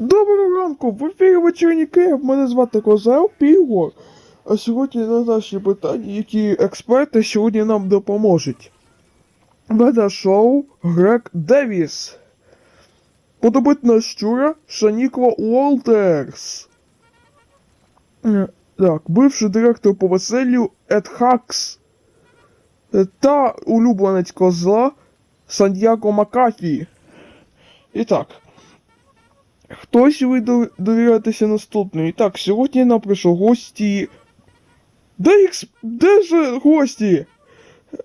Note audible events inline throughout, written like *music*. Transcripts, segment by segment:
Доброго ранку! В ефірі вечірній Київ. Мене звати Козел Пігор. А сьогодні на наші питання, які експерти сьогодні нам допоможуть. Веде шоу Грек Девіс. Подобитна щура Шанікла Уолтерс. Е, Так, бивший директор по веселлю Ед Хакс. Е, Та улюбленець козла Сандьяго Макафі. І так. Хтось ви довіряєтеся наступному. І так, сьогодні нам прийшов гості. Де їх. Де ж гості?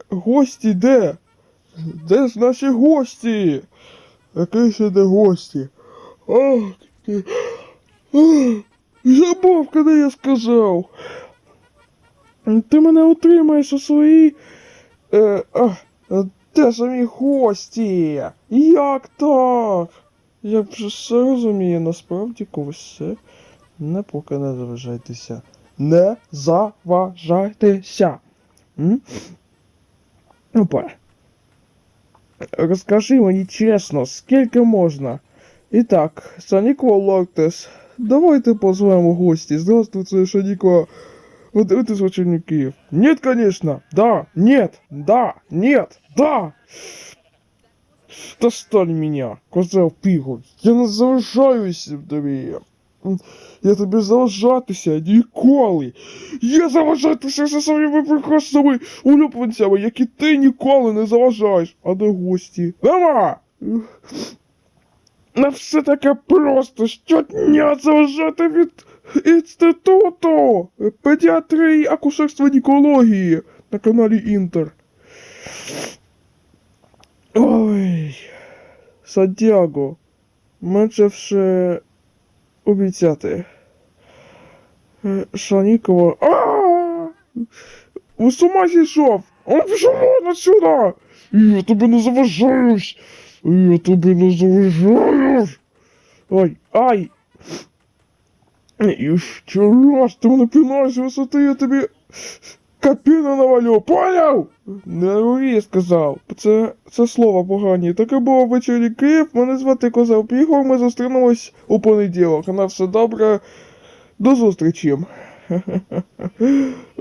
Гості де? Де ж наші гості? Які ще де гості? Ах, ти. Ах, Забув, коли я сказав. Ти мене утримаєш у своїй. Е, ах, де самі гості? Як так? Я вже все розумію, насправді когось все. Не поки не заважайтеся. Не заважайтеся. Опа. Розкажи мені чесно, скільки можна. І так, Саніко Локтес, давайте позвемо гості. Здравствуйте, Шаніко. Вот это звучание Киев. Нет, конечно. Да, нет, да, нет, да. Достань меня, козел пігу. Я не заважаюся тобі. Я тобі заважатися ніколи. Я заважатися зі своїми прекрасними улюбленцями, які ти ніколи не заважаєш. А де гості? Нема! Не все таке просто щодня заважати від інституту педіатрії акушерства гінекології на каналі Інтер. Сантьяго, менше вже обіцяти. Е, Шанікова. А! З ума зійшов? Он пішов отсюда! Я тобі не заважаюсь! Я тобі не заважаюсь! Ай, ай! І ще раз ти мене пінаєш висоти, я тобі капіну навалю, поняв? Не говори, сказав. Це, це слово погані. Таке було ввечері Київ, мене звати Козел Пігор, ми зустрінемось у понеділок. На все добре. До зустрічі. *laughs*